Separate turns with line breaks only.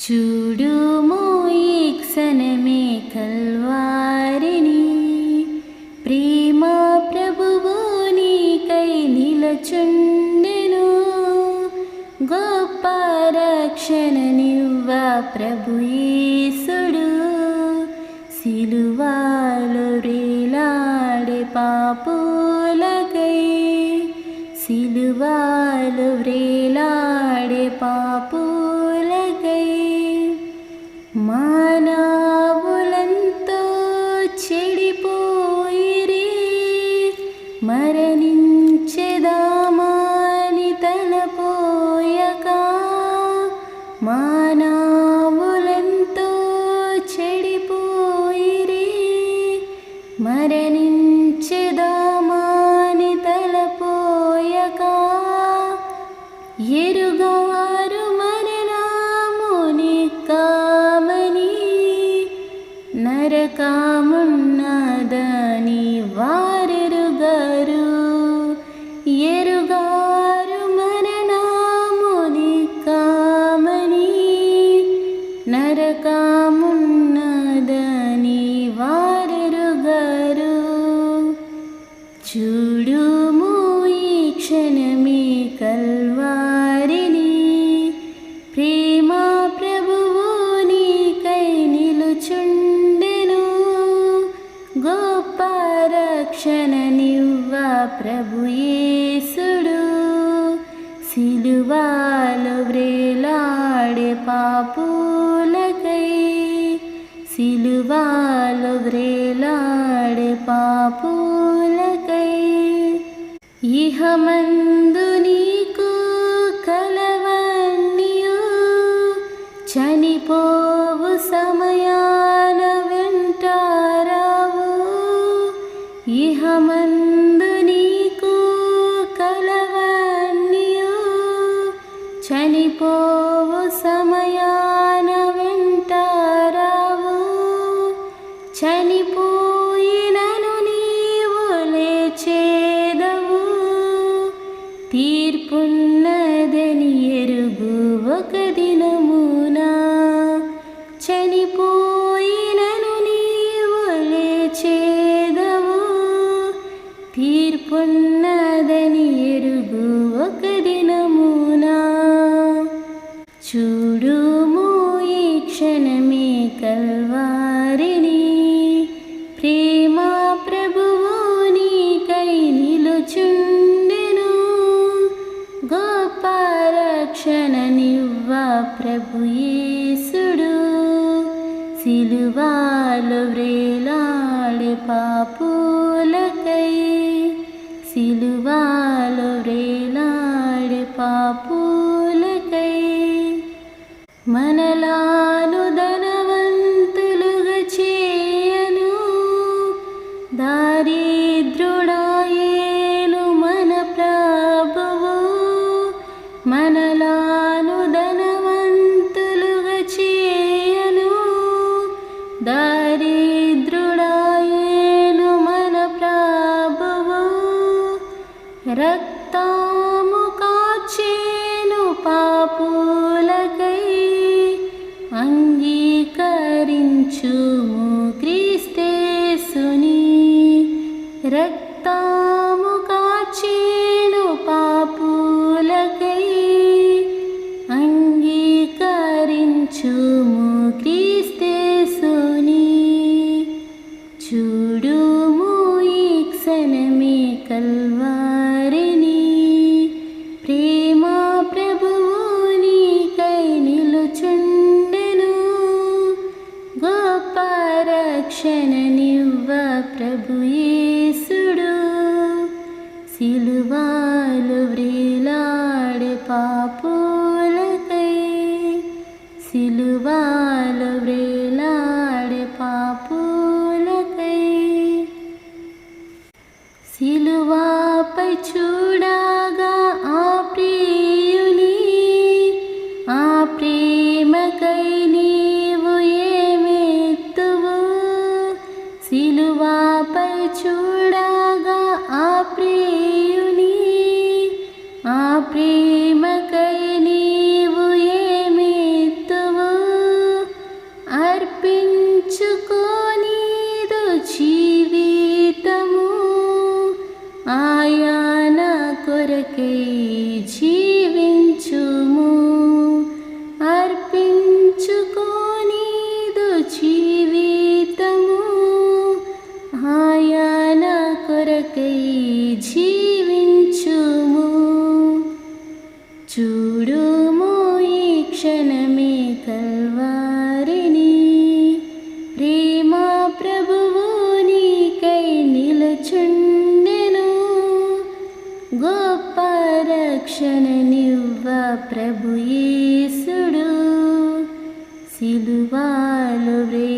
చూడుము ఈ క్షణమే కల్వారిని. ప్రేమ ప్రభువు నీకై నిలచుండెను. గొప్ప రక్షణ నివ్వ ప్రభు సిలువాలు రేలాడే పాపులకై సిలువాలు రేలాడే పాపు మానవులంతో చెడిపోయిరి మరణించెదామాని తలపోయక మా నరకామున్నదని వారెరుగారు. చూడుము ఈ క్షణమే కల్వారిని. ప్రేమ ప్రభువు నీకై నిలుచుండెను. గొప్ప రక్షణ నివ్వ ప్రభు యేసుడు. సిలువాలు వ్రేలాడే పాపు य मन्द పున్నదని ఎరుగు ఒక దినమున. చనిపోయినను నీవు లేచేదవు. తీర్పున్నదని సిలువాలు వ్రేలాడే పాపులకై సిలువాలు వ్రేలాడే పాపులకై మనలాను rớt యేసుడు సిలువాలు వ్రేలాడే పాపులకై సిలువాలు వ్రేలాడే పాపులకై సిలువాపై చూడగా ఆ ప్రియుని ఆ ప్రేమకై నీవు ఆ నివ్వ ప్రభు యేసుడు సిలువాలు వేలాడే